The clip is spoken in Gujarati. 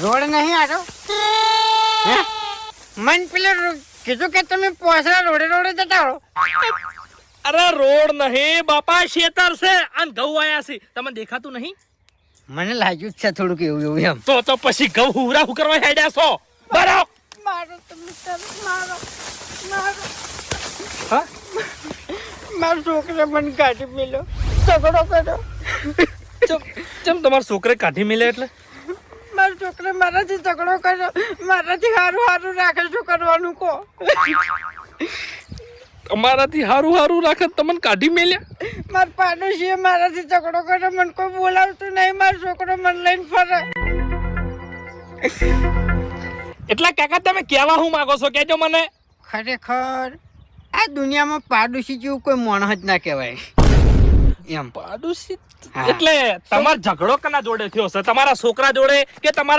રોડ નહીં આટો હે? મન પેલો કીધું કે તમે પોસરા રોડે રોડે જતા રહો. અરે રોડ નહીં બાપા શેતર છે. અને ઘઉં આયા છે. તમને દેખાતું નહીં? મને લાગ્યું જ છે થોડુંક એવું એવું એમ. તો તો પછી ઘઉં હુરા હું કરવા હેડ્યા છો? બરો! મારો તમે મારો મારો. હા? મારો છોકરો મને કાઢી મેલ્યો. ઝઘડો કર્યો. ચમ ચમ છોકરે કાઢી મેલે એટલે? મારાથી ઝઘડો કર્યો. મારાથી હારું હારું રાખે શું કરવાનું કહો? અમારાથી હારું હારું રાખે તમને કાઢી મેલ્યા? મારા પાડોશીએ મારાથી ઝઘડો કર્યો. મને કોઈ બોલાવતું નહીં. મારો છોકરો મને લઈને ફરે. એટલા કાકા તમે કેવા હું માંગો છો? કેજો મને. ખરેખર આ દુનિયામાં પાડોશી જેવું કોઈ માણસ જ ના કહેવાય. એમ. પાડોશી? એટલે તમારો ઝઘડો કના જોડે થયો છે? તમારા છોકરા જોડે કે તમારા